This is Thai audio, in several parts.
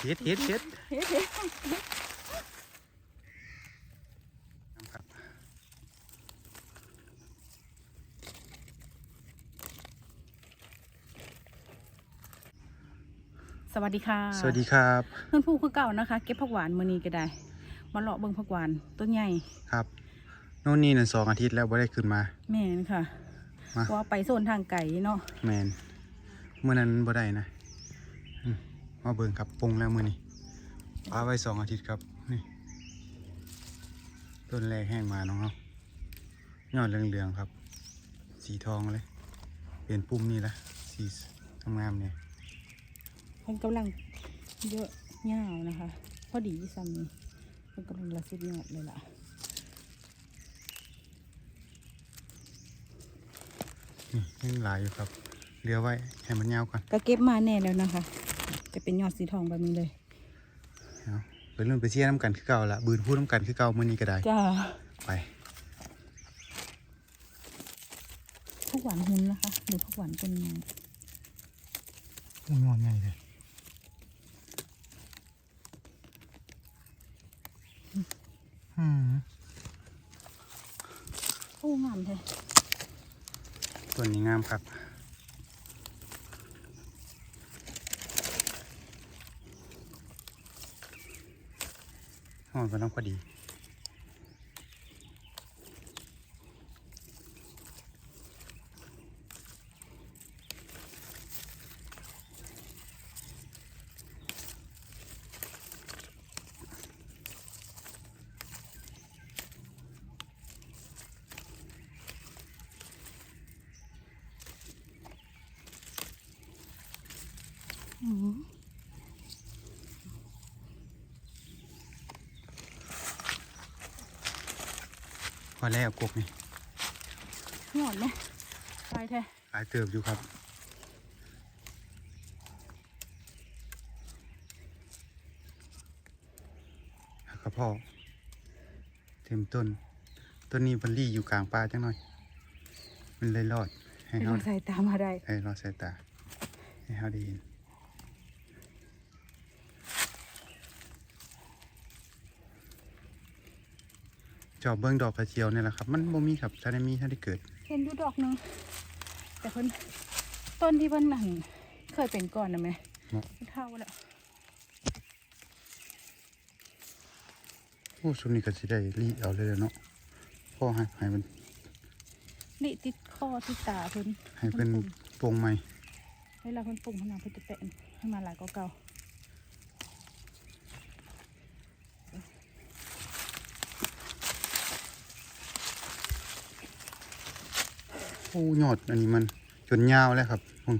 เฮ็ดเฮ็ดเฮ็ดเฮ้ยเฮ้ยครับสวัสดีค่ะ สวัสดีครับเพื่อนผู้คือเก่านะคะ เก็บผักหวานมือนี้ก็ได้ มาเลาะเบิ่งผักหวานต้นใหญ่ครับโน่นนี่นั่นสองอาทิตย์แล้วบ่ได้ขึ้นมา แม่นค่ะมา ว่าไปโซนทางไก่เนาะแมนเมื่อนั้นบ่ได้นะอื มมาเบิ่งครับปรุงแล้วมื้อนี้ปาไว้สองอาทิตย์ครับนี่ต้นแรกแห้งมาน้องเนาะยอดเหลืองๆครับ สีทองเลย เปลี่ยนปุ่มนี่ละสีงามๆเนี่ยมันกำลังเยอะยาวนะคะ พอดีซ้ำนี่มันกำลังระสุดยอดเลยล่ะนี่ยังหลายอยู่ครับเหลือไว้ให้มันยาวก่อนก็เก็บมาแน่แล้วนะคะ จะเป็นยอดสีทองแบบนี้เลยเอาไปรุ่นไปเชียร์น้ำกันคือเก่าละบืนพูดน้ำกันคือเก่ามื้อนี้ก็ได้ จ้าไป ผักหวานหุนนะคะหรือผักหวานต้นใหญ่โอ้ยงอนใหญ่เลยอืมโอ้งามแท้ตัวนี้งามครับ หอมก็ต้องพอดี แล้วกกนี่หอดไหมไปแท้หลายเติบอยู่ครับแล้วก็พ่อเต็มต้น ต้นนี้บันลี่อยู่กลางป่าจังหน่อย มันเลยรอด ให้ไปลเขาองใส่ตามมาได้ ให้รอดสายตา ให้เขาได้ยิน จอบเบิ้งดอกกระเจียวเนี่ยแหละครับ มันบ่มีครับถ้าได้มีถ้าได้เกิด เห็นดูดอกหนึงแต่เพิ่นต้นที่เพิ่นนั่นเคยเป็นก่อนนะแม่เนาะ เท่าแล้วโอ้ช่วงนี้ก็สิได้รีเอาเลยเนาะพ่อให้ให้มันนี่ติดคอติดตาเพิ่นให้เป็นปุ่มโปร่งใหม่เวลาเพิ่นปุ่มขนาดเพิ่นจะแตะให้มาหลายกว่าเก่า อ้ยอดอันนี้มันจนยาวแล้วครับมึง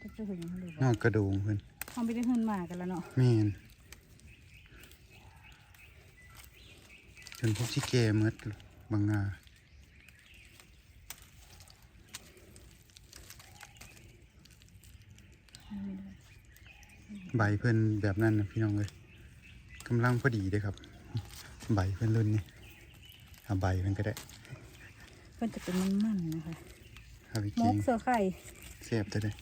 จะจะถึงเขาดูยอดกระดูงเพิ่นเขาไม่ได้เฮินมากันแล้วเนาะแม่นจนพวกที่แก่เมดบางงาใบเพิ่นแบบนั้นนะพี่น้องเลยกำลังพอดีเลยครับ ใบเพิ่นรุ่นนี้เอาใบเพิ่นก็ได้ เพิ่นจะเป็นมันๆนะคะเอาไปมกิกนเสือไข่เสียบจะได้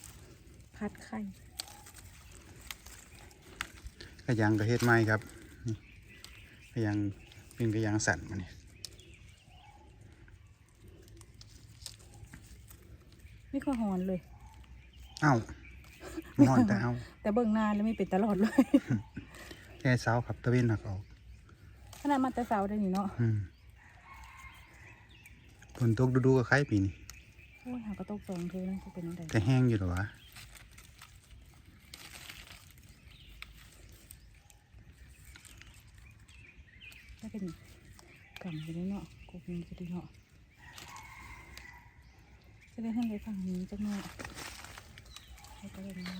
พัดไข่กระยังกระเฮ็ดไม้ครับนี่กระยังเป็นกระยังสั่นมาเนี่ยไม่ค่อยหอนเลย เอ้าหอนแต่เอาแต่เบิ่งนานแล้วไม่เป็นตลอดเลย แค่เช้าครับตะเวนหักออกขนาดมาแต่เสาได้นี่เนาะ อืม ฝนตกดูๆกับใครปีนี้โอ้ยหากระตกสองเธอนะจะเป็นอะไรแต่แห้งอยู่หรอวะถ้าเป็นกำอยู่ในเนาะกบนี้จะดีเนาะจะได้ให้ไปฝั่งนี้จังเนาะให้ก็เลยมา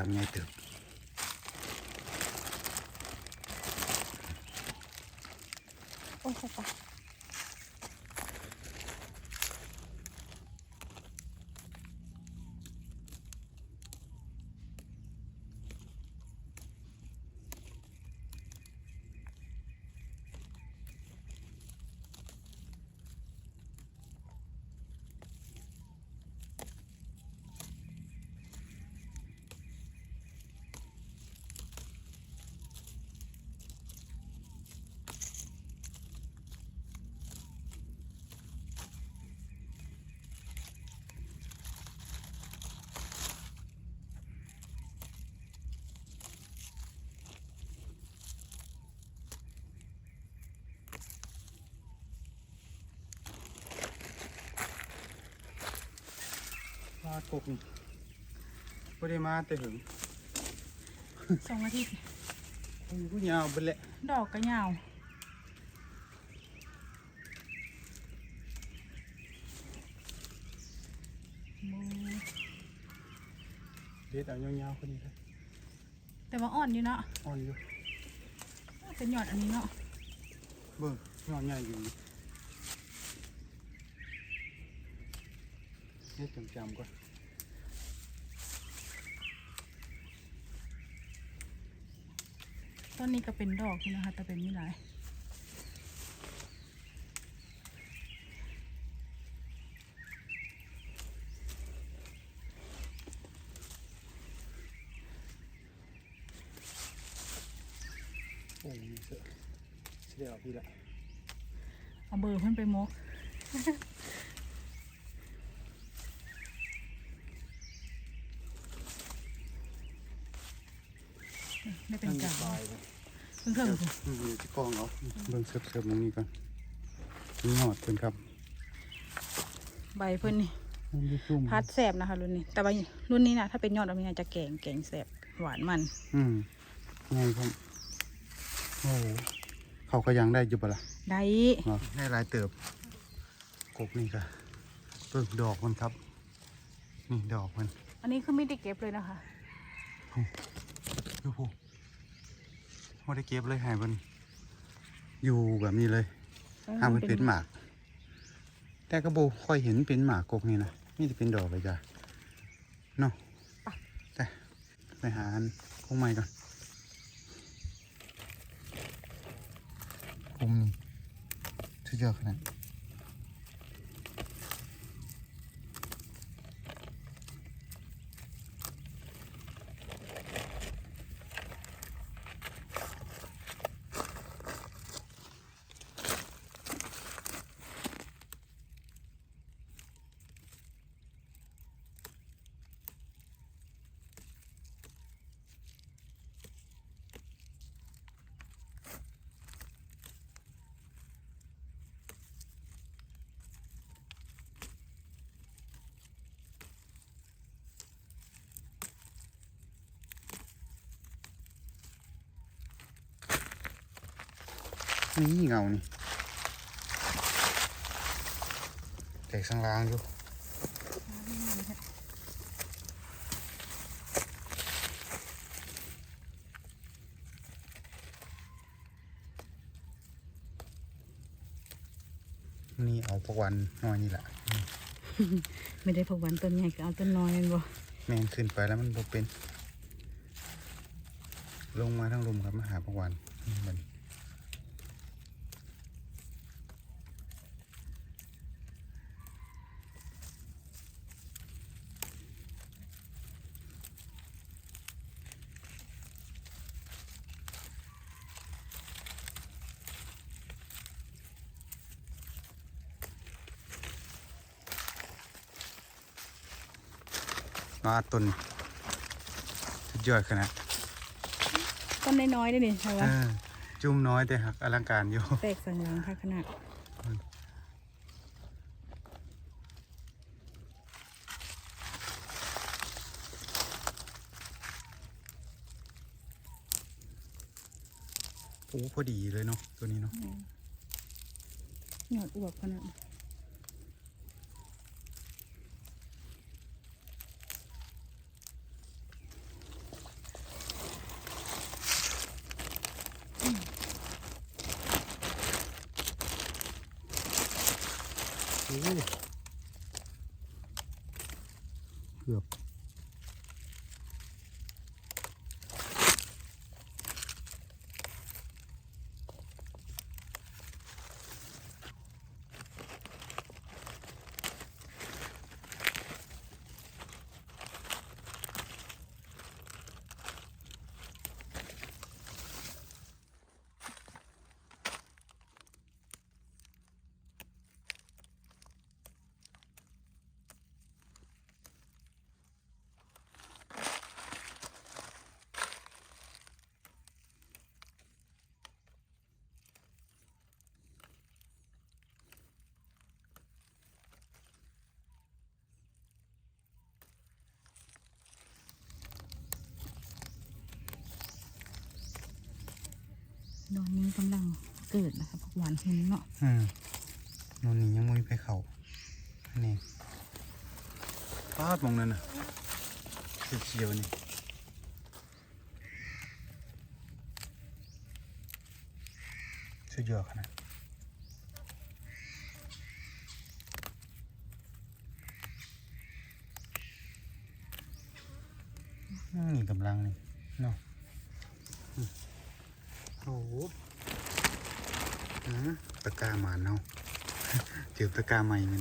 เฮ็ดกำไงเติบโอ้ยใช่ปะกบนี่บ่ได้มาแต่หึงสองอาทิตย์มันก็ยาวเบิดแหละดอกก็ยาวเด็ดเอายาวๆคนนี้ครับแต่ว่าอ่อนอยู่เนาะอ่อนอยู่เป็นหยอดอันนี้เนาะเบิ่งยอดใหญ่อยู่นี่เฮ็ดจำๆก่อน ต้นนี้ก็เป็นดอกอยู่นะคะ แต่เป็นไม่หลายโอ้ยเสือเสียพี่ละเอาเบอร์เพื่อนไปมกไม่เป็นกาตาย เลยเพิ่งเพิ่งอืมอยู่ที่กองเอาเบิ่งเสิร์ฟๆตรงนี้ก่อนนี่หอดเพิ่นครับ ใบเพิ่นนี่มันอยู่ซุ่มพัดแสบนะคะรุ่นนี้ แต่ว่ารุ่นนี้นะถ้าเป็นยอดแบบนี้จะแกงแกงแสบหวานมัน อืมไงครับโอ้โหเขาก็ยังได้อยู่ปะล่ะได้อ๋อได้หลายเติบกบนี่ก็เปิกดอกมันครับ นี่ดอกมัน อันนี้คือไม่ได้เก็บเลยนะคะดูผู้ ไม่ได้เก็บเลยหายมันอยู่แบบนี้เลยห้ามมันเป็นหมาก แต่กระโบค่อยเห็นเป็นหมากกกนี่นะนี่จะเป็นดอกเลยจ้ะเนาะแต่ไปหาอันคงใหม่ก่อนคุมนี่สุดยอดขนาด นี่เงานี่แตกสังลางอยู่นี่เอาพวกวันน้อยนี่แหละไม่ได้พกหวานต้นใหญ่ก็เอาต้นน้อยแม่นบ่แมนขึ้นไปแล้วมันบ่เป็น ลงมาทั้งลุมครับมาหาพวกวันนี่มัน มาต้นสุดยอดขนาดต้นน้อยๆได้นี่ใช่เอปะอจุ่มน้อยแต่หักอลังการอยู่ แตกสังหลังค่ะขนาดโอ้พอดีเลยเนาะตัวนี้เนาะ หยอดอวบขนาด ดอนนี้กำลังเกิดนะคะผักหวานหุ่นเนาะอืมนนนี่ยังไม่ไปเขาอันนี้ปาดมองนั่นน่ะเขียวๆนี่สุดยอดขนาดมนี่กำลังนี่เนาะ โอ้โหอืมตะกร้าหมาเนาะเจอตะกร้าใหม่มัน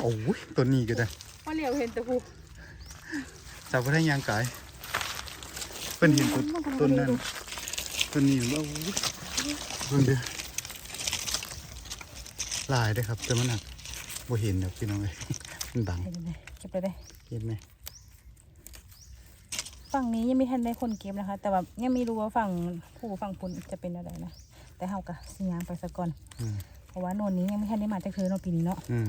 โอ้ยตัวนี้ก็ได้พอเหลียวเห็นแต่ผูจับไว้ได้ยางกายเป็นเห็นต้นต้นนั้นต้นนี้ว่าโอ้ยเพิ่งเดียวหลายได้อครับแต่มันหนักบ่เห็นนะพี่น้องเลยมันดังเห็นเลยเก็บไปได้เห็นไหม ฝั่งนี้ยังไม่ทันได้คนเก็บนะคะ แต่ว่ายังไม่รู้ว่าฝั่งผู้ฝั่งปุนจะเป็นอะไรนะแต่เฮากะสิยางไปซะก่อนอืมเพราะว่าโนนนี้ยังไม่ทันได้มาจากเธอเนาะปีนี้เนาะอืม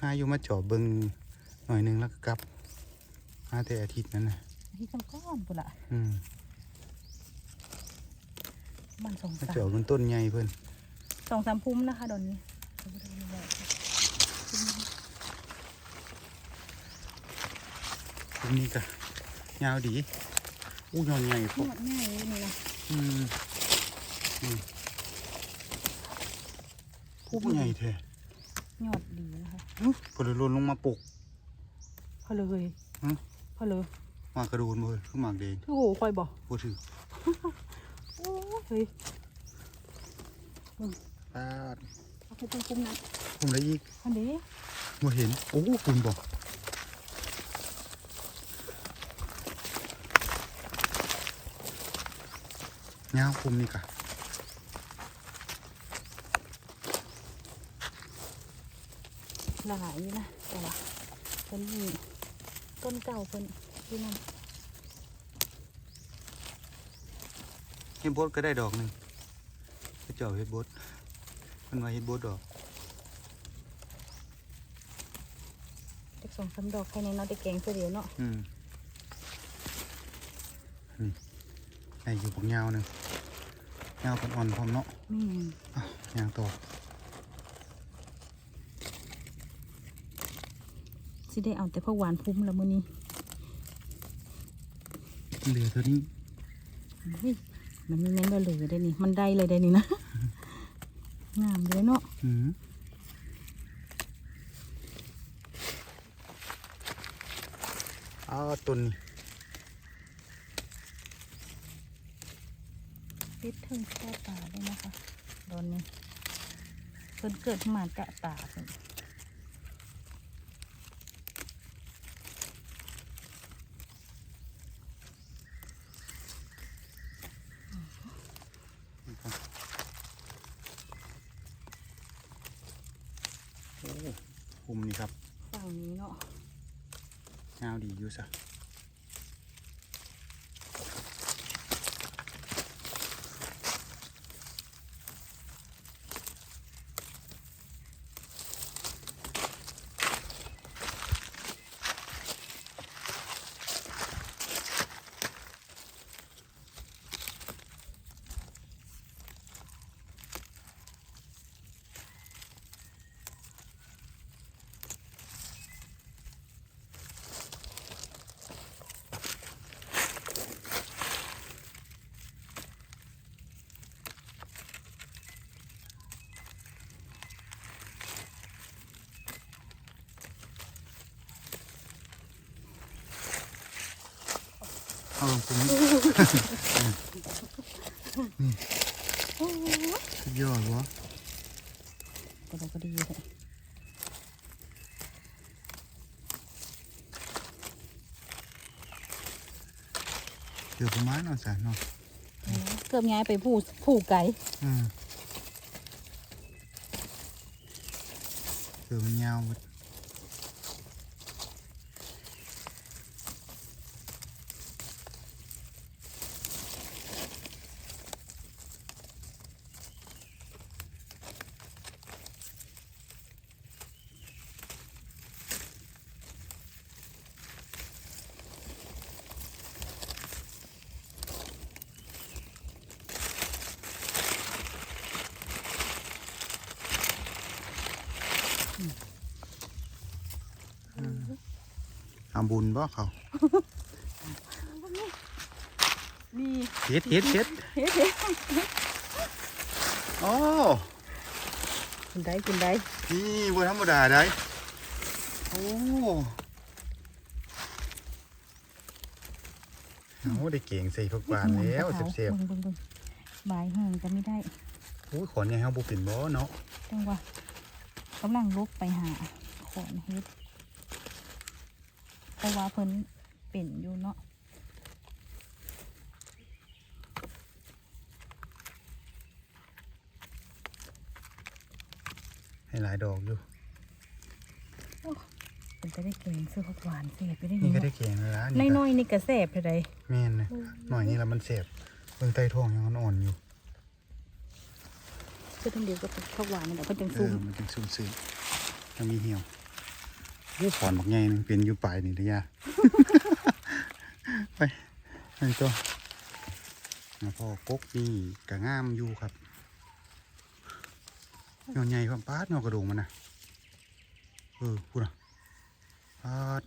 หาอยู่มาจอบเบิ่งหน่อยหนึงแล้วก็กลับหาแต่อาทิตย์นั้นนะที่กันก้อนปุนละอืมมันสองมาสาจอบมบนต้นใหญ่เพิ่นสองสามพุ่มนะคะโดนนี้ตรงนี้ก็ ยาวดีอู้ยอนใหญ่พหวกมดง่ายเลยนี่นะอืมอืมผู้ใหญ่แท้ยอดดีนะคะอื้อพอเลยหล่นลงมาปลุก พอเลยฮะ พอเลยมากระโดนบ่เลยคือหมากแดงโอ้โหคอยบอกบ่ถือโอ้ยเฮ้ยปาดเอาไปตรงปุ่มนั้นผมได้อีกอันนี้บ่เห็น โอ้คุณบอก ยาวคุมนี่กะหลายอยู่นะแต่ว่าต้นนี้ต้นเก่าต้นที่นั่นเฮ็ดบดก็ได้ดอกหนึ่งไปเจ้าเฮ็ดบดมันว่าเฮ็ดบดดอกเด็กสองสามดอกภายในเนาะเด็กแกงเสียเดียวเนาะอืม ไอ้อยู่พวกยาวหนึ่งยาวเป็นอ่อนพร้อมเนาะนี่อ้าวยางโตสิได้เอาแต่ผักหวานพุ่มแล้วมื้อนี้เหลือตัวนี้เฮ้ยมันมีแม่นบ่เหลือได้นี่ มันได้เลยได้นี่นะ งามเลยเนาะอืมอ้าวต้นนี้ ติดถึงแค่ตาด้วยนะคะตอนนี้เพิ่นเกิดมากะตาเพิ่น โอ้คุมนี่ครับ ฝั่งนี้เนาะ ยาวดีอยู่ซะเอาลงคุมนี่ นี่ สุดยอดวะก็เราก็ดีเลยเดี๋ยวประมาณเอาซะเนาะเกือบย้ายไปผู้ผู้ไก่อืมเดี๋ยวมันยาวหมดำบุญบ่เขามีเฮ็ดเฮ็ดเฮ็ดเฮ็ดเฮ็ดโอ้คุณได้คุณได้นี่บ่ธรรมดาได้โอ้เอาได้เก่งใส่ผักหวานแล้วเสียบเบิ่งเบิ่งเบิ่งบายห้องก็ไม่ได้ๆโอ้ยขอนใหญ่เฮาบ่เป็นบ่เนาะจังว่ากำลังลุกไปหาขอนเฮ็ด แต่ว่าเพิ่นเป็นอยู่เนาะให้หลายดอกอยู่ เป็นจะได้แกงเสื้อผักหวานเสียไปได้นี่นี่ก็ได้เก่งแล้วล่ะในนี่ก็น้อยๆนี่กระแสบเลยได้แม่นนะหน่อยนี่ละมันเสียบเบิ่งใต้ท้องยังอ่อนๆอยู่เสื้อทั้งเดียวกับผักหวานนี่แหละเพิ่นจังเอซุ่มอ มันจึงซุ่มซื่อยังมีเหี่ยว โอ้ขอนบักใหญ่หนึงเป็นอยู่ปลายนี่เด้อยาไปไปตัวแล้วพอกกนี่ก็งามอยู่ครับเหี่ยวใหญ่ความปาดเหี่ยวกระดูกมันนะเออพูดนะปาด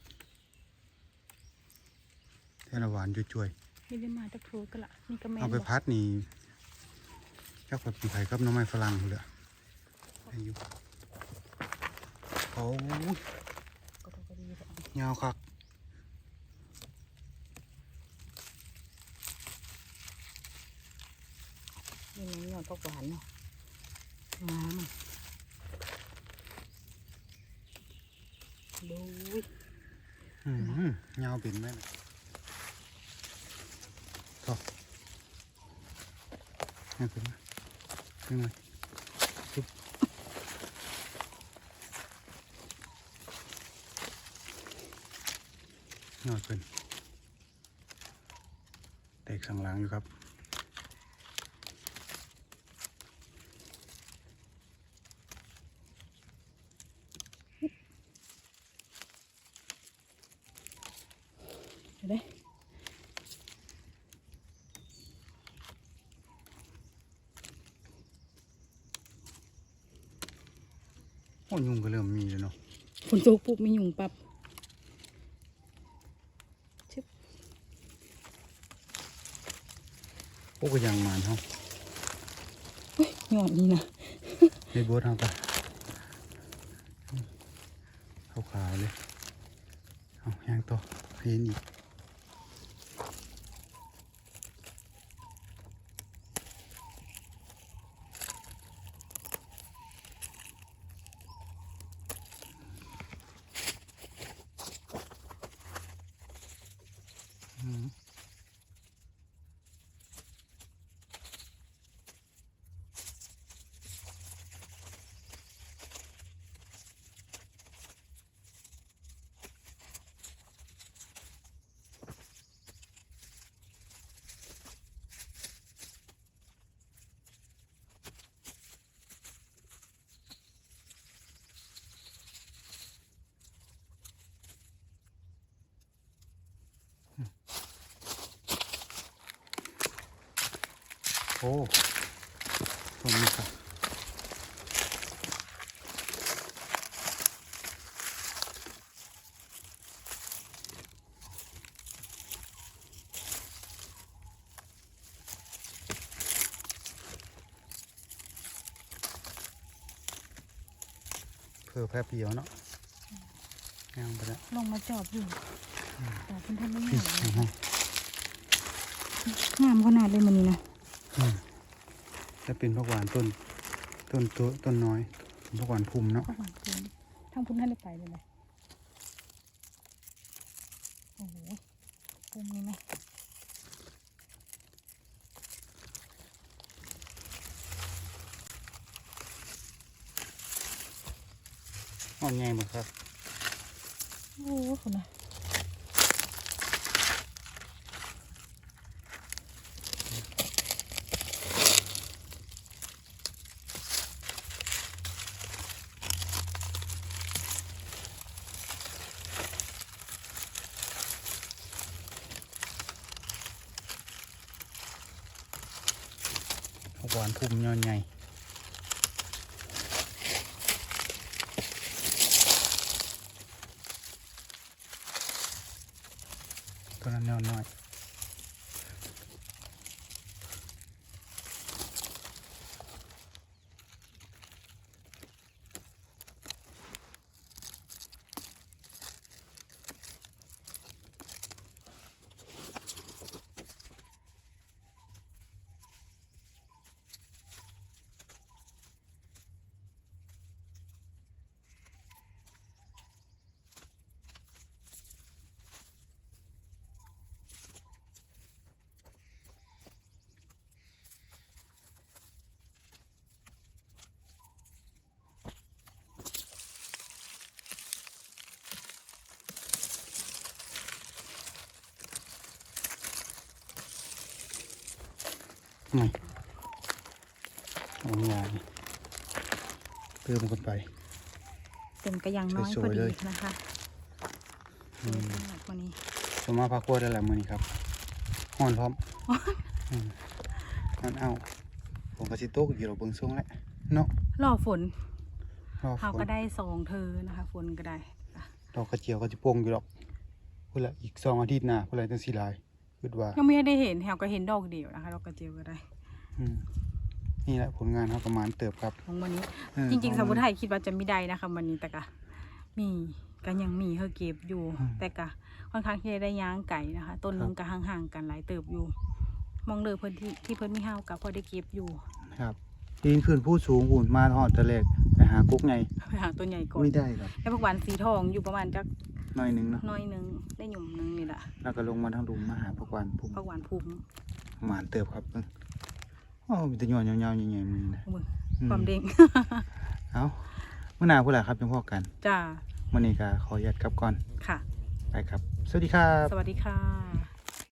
เทละหวานจุ่ยๆนี่ได้มาจากโทรกันละนี่ก็แม่นเอาไปบ่พัดนี่เจ้ากับปีไผ่กับหน้องไม้ฝรั่งเลยได้อยู่เขา ก็ต้องก็ดีแต่เอา ยาวคักนี่มันยอดผักหวานเนาะงามอะดูยอืมยาวเป็นไหมล่ะต่อให้เป็นไหมเป็นไหม ยอดเป็นเด็กสังหลังอยู่ครับ เห็นไหมโอ้ยุงก็เริ่มมีแล้วเนาะฝนตกปุ๊บมียุงปับชึบ โอ้ ก็ยังมานเฮาเฮ้ยยอดนี่นะในโบสทางไปขาวขาวๆเลยเอาย่างต่อเห็นอีก โอ้ตรงนี้ครับเพื่อแป๊บเดียวเนาะย่างไปแล้วลงมาจอบอยู่แต่เพิ่นทำไม่พี่งามเอาให้งามขนาดเลยมันนี่นะอืม จะเป็นผักหวานต้น ต้นตัวต้นน้อยผักหวานพุ่มเนาะผักหวานพุ่นทางพุ่นท่านได้ไปเลยเลยโอ้โหพุ่มนี่ไหมอ่อนใหญ่หมดครับ โอ้โหคุณนะ บอนพุ่มยอนไงตัวนั้นน้อย นี่เอางานเติมกันไปเป็นกระยังน้อยสพวอยๆเลดียนะคะสวยมากวันนี้สมมาพักครัวได้แล้วมื้อนี้ครับฮ้อนพร้อมอืมนั่นเอาผมก็สิตกอยู่ดอกเบิ่งทรงแล้วเนาะรอฝนรอฝเขานก็ได้สองเธอนะคะ ฝนก็ได้อะดอกกระเจียวก็สิโป่งอยู่ดอกพุ่นละอีกสองอาทิตย์หน้าพุ่นละจังสิหลาย คิดว่ายังไม่ได้เห็นแถวก็เห็นดอกเดียวนะคะดอกกระเจียวก็ได้อืมนี่แหละผลงานครับประมาณเติบครับ ของวันนี้ เออจริง ๆ ขสอมุทรไทยคิดว่าจะไม่ได้นะคะวันนี้แต่กะมีก็ยังมีเฮอเก็บอยู่ อืมแต่กะค่อนข้างที่จะได้ย่างไก่นะคะ ต้นนึงครับก็ห่างๆกันหลายเติบอยู่ มองเลยเพิ่นที่ที่เพิ่นมีเฮากับพอได้เก็บอยู่ครับยิงขึ้นผู้สูงหุ่นมาทอดตะเล็กไปหากุ๊กไงไปหาตัวใหญ่ก่อน ไม่ได้ครับ แล้วผักหวานสีทองอยู่ประมาณจัก หน้อยหนึงเนาะหน้อยหนึงได้หยุ่มหนึงนี่แหละแล้วก็ลงมาทางดุมมาหาพักวันพุ่มผักหวานพุ่มประมาณเติบครับเบิ่งโอ้มีแต่หย่อนยาวๆใหญ่ๆมือนะมืออืความเด้ง เอาเมื่อหนาพูดแหละครับจังพอกันจ้าวันนี้ก็ขออนุญาตกลับก่อนค่ะ ไปครับ สวัสดีครับ สวัสดีค่ะ